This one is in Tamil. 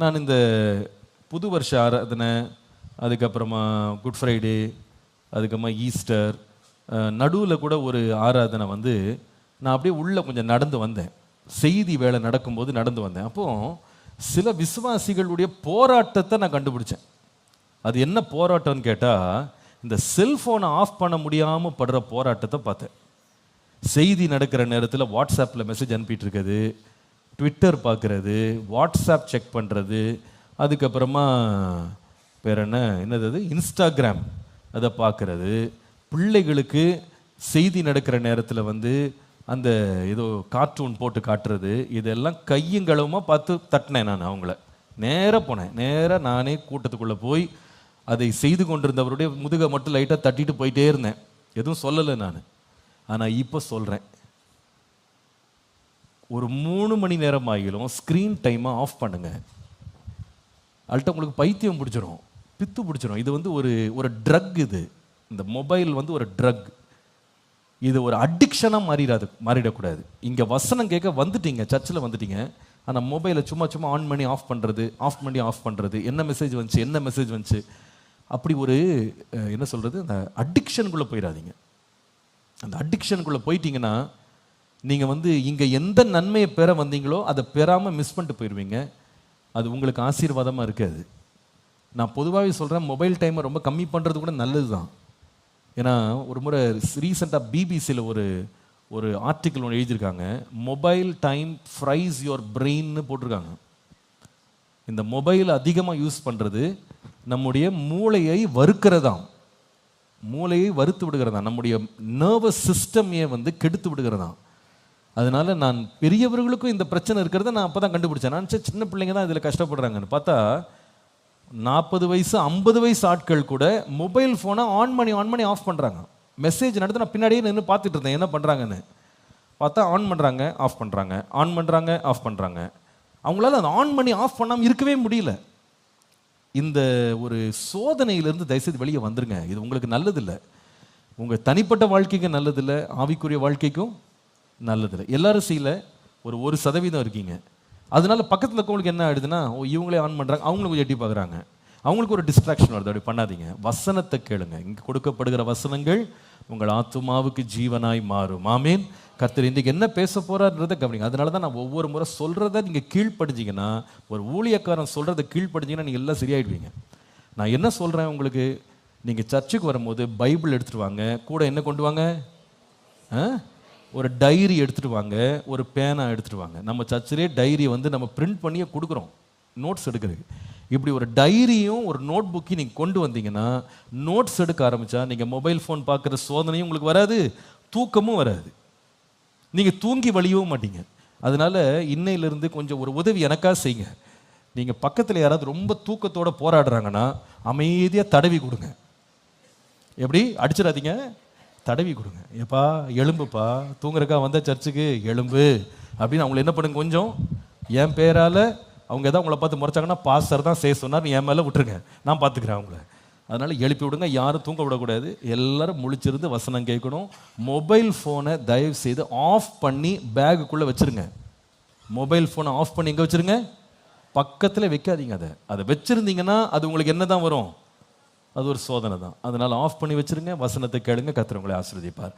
நான் இந்த புது வருஷ ஆராதனை அதுக்கப்புறமா குட் ஃப்ரைடே அதுக்கப்புறமா ஈஸ்டர் நடுவில் கூட ஒரு ஆராதனை வந்து நான் அப்படியே உள்ளே கொஞ்சம் நடந்து வந்தேன். செய்தி வேலை நடக்கும்போது நடந்து வந்தேன். அப்போ சில விசுவாசிகளுடைய போராட்டத்தை நான் கண்டுபிடிச்சேன். அது என்ன போராட்டம்னு கேட்டால் இந்த செல்ஃபோனை ஆஃப் பண்ண முடியாமல் படுற போராட்டத்தை பார்த்தேன். செய்தி நடக்கிற நேரத்தில் வாட்ஸ்அப்பில் மெசேஜ் அனுப்பிட்டு இருக்குது. ட்விட்டர் பார்க்குறது வாட்ஸ்அப் செக் பண்ணுறது அதுக்கப்புறமா பேர் என்ன என்னது அது? இன்ஸ்டாகிராம் அதை பார்க்குறது. பிள்ளைகளுக்கு செய்தி நடக்கிற நேரத்தில் வந்து அந்த ஏதோ கார்ட்டூன் போட்டு காட்டுறது இதெல்லாம் கையுங்களவுமா பார்த்து தட்டினேன் நான் அவங்கள. நேராக போனேன். நேராக நானே கூட்டத்துக்குள்ளே போய் அதை செய்து கொண்டிருந்தவருடைய முதுகை மட்டும் லைட்டாக தட்டிட்டு போயிட்டே இருந்தேன். எதுவும் சொல்லலை நான். ஆனால் இப்போ சொல்கிறேன் ஒரு மூணு மணி நேரம் ஆகிலும் ஸ்க்ரீன் டைமை ஆஃப் பண்ணுங்க. அல்ட்ட உங்களுக்கு பைத்தியம் பிடிச்சிரும் பித்து பிடிச்சிரும். இது வந்து ஒரு ஒரு ட்ரக் இது. இந்த மொபைல் வந்து ஒரு ட்ரக் இது ஒரு அடிக்ஷனாக மாறிடாது மாறிடக்கூடாது. இங்கே வசனம் கேட்க வந்துட்டீங்க சர்ச்சில் வந்துட்டீங்க. ஆனால் மொபைலை சும்மா சும்மா ஆன் பண்ணி ஆஃப் பண்ணுறது ஆஃப் பண்ணி ஆஃப் பண்ணுறது என்ன மெசேஜ் வந்துச்சு என்ன மெசேஜ் வந்துச்சு? அப்படி ஒரு என்ன சொல்கிறது அந்த அடிக்ஷனுக்குள்ளே போயிடாதீங்க. அந்த அடிக்ஷனுக்குள்ளே போயிட்டீங்கன்னா நீங்கள் வந்து இங்கே எந்த நன்மையை பெற வந்தீங்களோ அதை பெறாமல் மிஸ் பண்ணிட்டு போயிடுவீங்க அது உங்களுக்கு ஆசீர்வாதமாக இருக்காது. நான் பொதுவாகவே சொல்கிறேன் மொபைல் டைமை ரொம்ப கம்மி பண்ணுறது கூட நல்லது தான் ஏன்னா ஒரு முறை ரீசெண்டாக பிபிசியில் ஒரு ஒரு ஆர்டிக்கிள் ஒன்று எழுதியிருக்காங்க. மொபைல் டைம் ஃப்ரைஸ் யுவர் பிரெயின்னு போட்டிருக்காங்க. இந்த மொபைல் அதிகமாக யூஸ் பண்ணுறது நம்முடைய மூளையை வறுக்கிறதாம். மூளையை வறுத்து விடுகிறதா நம்முடைய நர்வஸ் சிஸ்டமையே வந்து கெடுத்து விடுகிறதாம். அதனால நான் பெரியவர்களுக்கும் இந்த பிரச்சனை இருக்கிறத நான் அப்போ தான் கண்டுபிடிச்சேன். நான் சரி, சின்ன பிள்ளைங்க தான் இதில் கஷ்டப்படுறாங்கன்னு பார்த்தா நாற்பது வயசு ஐம்பது வயசு ஆட்கள் கூட மொபைல் ஃபோனை ஆன் பண்ணி ஆன் பண்ணி ஆஃப் பண்ணுறாங்க மெசேஜ் நடந்து நான் பின்னாடியே நின்று பார்த்துட்டு இருந்தேன் என்ன பண்ணுறாங்கன்னு பார்த்தா ஆன் பண்ணுறாங்க ஆஃப் பண்ணுறாங்க ஆன் பண்ணுறாங்க ஆஃப் பண்ணுறாங்க அவங்களால அதை ஆன் பண்ணி ஆஃப் பண்ணாமல் இருக்கவே முடியல. இந்த ஒரு சோதனையிலிருந்து தயவுசெய்து வெளியே வந்துருங்க. இது உங்களுக்கு நல்லதில்லை. உங்கள் தனிப்பட்ட வாழ்க்கைக்கும் நல்லதில்லை. ஆவிக்குரிய வாழ்க்கைக்கும் நல்லதில்லை எல்லாரும் செய்யல ஒரு ஒரு சதவீதம் இருக்கீங்க. அதனால பக்கத்தில் இருக்கவங்களுக்கு என்ன ஆயிடுதுன்னா ஓ இவங்களே ஆன் பண்ணுறாங்க அவங்களும் கொஞ்சம் எட்டி பார்க்குறாங்க அவங்களுக்கு ஒரு டிஸ்ட்ராக்ஷன் வருது. அப்படி பண்ணாதீங்க. வசனத்தை கேளுங்க. இங்கே கொடுக்கப்படுகிற வசனங்கள் உங்கள் ஆத்துமாவுக்கு ஜீவனாய் மாறும். ஆமீன். கர்த்தர் இன்றைக்கு என்ன பேச போகிறாருன்றதை கவனிங்க. அதனால தான் நான் ஒவ்வொரு முறை சொல்கிறத நீங்கள் கீழ்ப்படிஞ்சிங்கன்னா ஒரு ஊழியக்காரன் சொல்கிறத கீழ்ப்படிஞ்சிங்கன்னா நீங்கள் எல்லாம் சரியாயிடுவீங்க. நான் என்ன சொல்கிறேன் உங்களுக்கு? நீங்கள் சர்ச்சுக்கு வரும்போது பைபிள் எடுத்துகிட்டு வாங்க. கூட என்ன கொண்டு வாங்க? ஆ? ஒரு டைரி எடுத்துட்டு வாங்க ஒரு பேனா எடுத்துட்டு வாங்க நம்ம சர்ச்சிலே டைரி வந்து நம்ம பிரிண்ட் பண்ணியே கொடுக்குறோம். நோட்ஸ் எடுக்கிறதுக்கு. இப்படி ஒரு டைரியும் ஒரு நோட் புக்கையும் நீங்கள் கொண்டு வந்தீங்கன்னா நோட்ஸ் எடுக்க ஆரம்பித்தா நீங்கள் மொபைல் ஃபோன் பார்க்குற சோதனையும் உங்களுக்கு வராது தூக்கமும் வராது. நீங்கள் தூங்கி வழியவும் மாட்டீங்க. அதனால இன்னையிலிருந்து கொஞ்சம் ஒரு உதவி எனக்காக செய்யுங்க. நீங்கள் பக்கத்தில் யாராவது ரொம்ப தூக்கத்தோட போராடுறாங்கன்னா அமைதியாக தடவி கொடுங்க. எப்படி? அடிச்சிடாதீங்க. தடவி கொடுங்க. ஏப்பா எலும்புப்பா தூங்குறக்கா வந்த சர்ச்சுக்கு எலும்பு. அப்படின்னு அவங்கள என்ன பண்ணுங்க கொஞ்சம் என் பேரால் அவங்க ஏதாவது உங்களை பார்த்து முறைச்சாங்கன்னா பாஸ்டர் தான் செய்ய சொன்னார் என் மேலே விட்டுருங்க. நான் பார்த்துக்கிறேன் அவங்கள. அதனால் எழுப்பி விடுங்க யாரும் தூங்க விடக்கூடாது. எல்லாரும் முழிச்சிருந்து வசனம் கேட்கணும். மொபைல் ஃபோனை தயவு செய்து ஆஃப் பண்ணி பேகுக்குள்ளே வச்சிருங்க. மொபைல் ஃபோனை ஆஃப் பண்ணி எங்கே வச்சிருங்க? பக்கத்தில் வைக்காதீங்க அதை. அதை வச்சுருந்தீங்கன்னா அது உங்களுக்கு என்ன தான் வரும்? அது ஒரு சோதனை தான் அதனால ஆஃப் பண்ணி வச்சிருங்க வசனத்தை கேளுங்க கத்துறவங்களை உங்களை